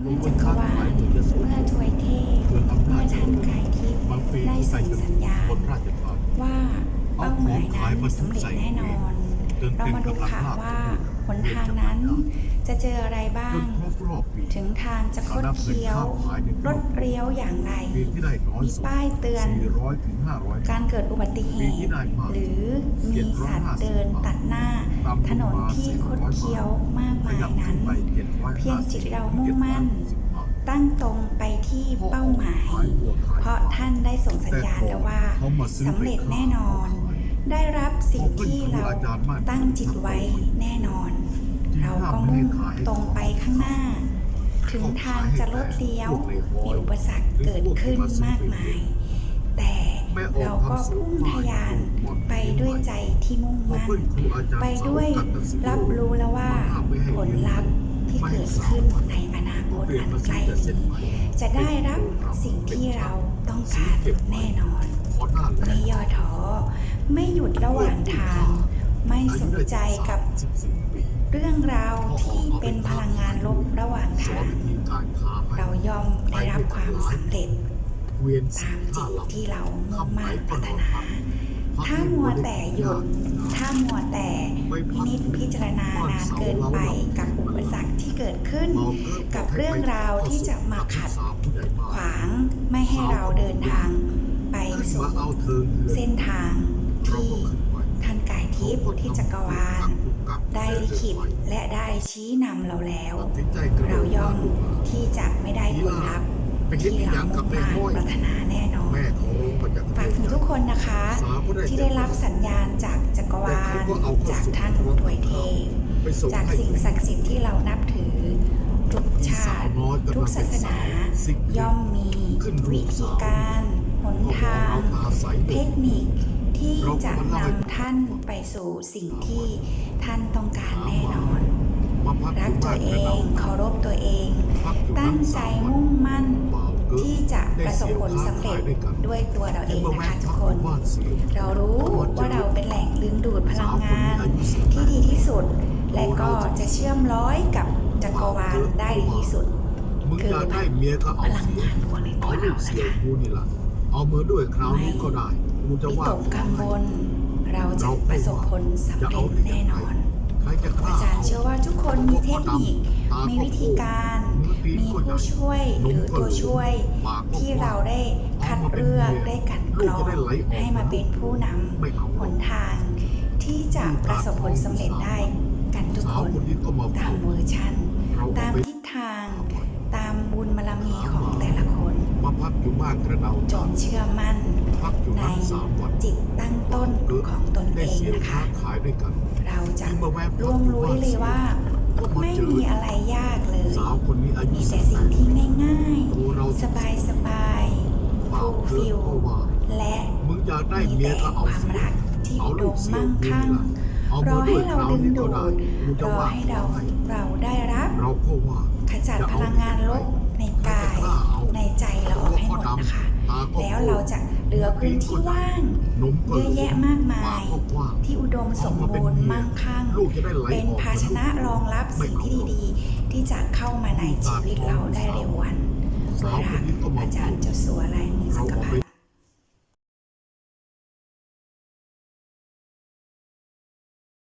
เมื่อจักรวาลเมื่อถวยเทพเมื่อท่านกายทิพย์ได้ส่ส่งสัญญาณว่าเป้าหมายนั้นสำเร็จแน่นอน เรามาดูค่ะว่า หนทางนั้น จะเจออะไรบ้าง ถึงทางจะคดเคี้ยวรถเลี้ยวอย่างไร มีป้ายเตือน การเกิดอุบัติเหตุ หรือมีสัตว์เดินตัดหน้า ถนนที่คดเคี้ยวมากมายนั้น เพียงจิตเรามุ่งมั่น ตั้งตรงไปที่เป้าหมาย เพราะท่านได้ส่งสัญญาณแล้วว่าสำเร็จแน่นอน ได้รับสิ่งที่เราตั้งจิตไว้แน่นอน เราก็มุ่งตรงไปข้างหน้า ถึงทางจะลดเลี้ยว มีอุปสรรคเกิดขึ้นมากมาย แต่เราก็พุ่งทะยานไปด้วยใจที่มุ่งมั่น ไปด้วยรับรู้แล้วว่าผลลัพธ์ที่เกิดขึ้นในอนาคตอันใกล้นี้จะได้รับสิ่งที่เราต้องการแน่นอน ไม่หยุดระหว่างทาง ไม่สนใจกับเรื่องราวที่เป็นพลังงานลบระหว่างสอทานงวิธีการค้าให้เราย่อมได้รับความสำเร็จเวียนตามจิตที่เรามุ่งมั่นคำไหปรารถก็นาทำถ้ามัวแต่หยุด ถ้ามัวแต่พินิจพิจารณานานเกินไปกับอุปสรรคที่เกิดขึ้น กับเรื่องราวที่จะมาขัด ขวางไม่ให้เราเดินทาง ไปสู่มาเอาเธอเส้นทาง ที่ท่านกายทิพย์ที่จักรวาล ได้ลิขิตและได้ชี้นำเราแล้ว เราย่อมที่จะไม่ได้ผลลัพธ์ที่เรามุ่งมั่นปรารถนาแน่นอนแม่ขอร้องมาจากฝากถึงทุกคนนะคะ ที่ได้รับสัญญาณจากจักรวาล จากท่านถวยเทพจากสิ่งศักดิ์สิทธิ์ที่เรานับถือ ทุกชาติ ทุกศาสนา ย่อมมีวิธีการหนทาง เทคนิค ที่จะนำท่านไปสู่สิ่งที่ท่านต้องการแน่นอน รักตัวเองเคารพตัวเอง ตั้งใจมุ่งมั่นที่จะประสบผลสำเร็จด้วยตัวเราเองนะคะทุกคน เรารู้ว่าเราเป็นแหล่งดึงดูดพลังงานที่ดีที่สุด และก็จะเชื่อมร้อยกับจักรวาลได้ดีที่สุดมึงอยากได้เมียก็พเอาลังเสียงานบวกในตัเอาวลูเรากเสียนะคะกูนี่ล่ะ เอามือด้วยคราวนี้ก็ได้กูจะวิว่าตกกังวลเราจะประสบผลสำเร็จแน่นอนใครจะฆ่าอาจารย์เชื่อว่าทุกคนมีเทคนิค มีวิธีการ มีผู้ช่วยหรือตัวช่วย ที่เราได้คัดเลือกได้กลันกรองให้มาเป็นผู้นำหนทาง ที่จะประสบผลสำเร็จได้กันทุกสาควนคนนี้ก็มาตามเวอร์ชันตามทิศทาง ตามบุญบารมีของแต่ละคน มาพักอยู่บ้านกระเดาจงเชื่อมั่นพักอยู่ในนั้นสามวันจิตตั้งต้นของตนเอได้งเสียนะค้าคะขายด้วยกัน เราจะร่วมรู้ได้เลยว่า ไม่มีอะไรยากเลยสาวคนนี้อายุมีสิแต่บสิ่งที่ง่ายตัวเราๆสบายสบายๆเปล่าฟูลเกิฟินลก็ว่าและมึงอยากได้มีเมียแต่ก็เอาความสิรักที่เอาอุดลูกมเสียมั่งกูคั่งนี่ล่ะเอารมืออด้ให้วยเราคราวดึงนี้ดูก็ได้ดกูจะรอว่าให้เราเราได้รับ เราก็ว่าขจัดพลังงานลบ ในกายในใจเราออกให้หมดนะคะ แล้วเราจะเหลือพื้นที่ว่างนมก็เยอะแยะมากมายปก็กว้างที่อุดมสมบูรณ์มั่งคั่งลูกจะได้ไหลเป็นออกภาชนะรองรับสิ่งที่ดีๆ ที่จะเข้ามาในชีวิตเราได้เร็ววันสาวคนนี้ก็มาอาจารย์เจ้าสัวลายมือสังกพันธ์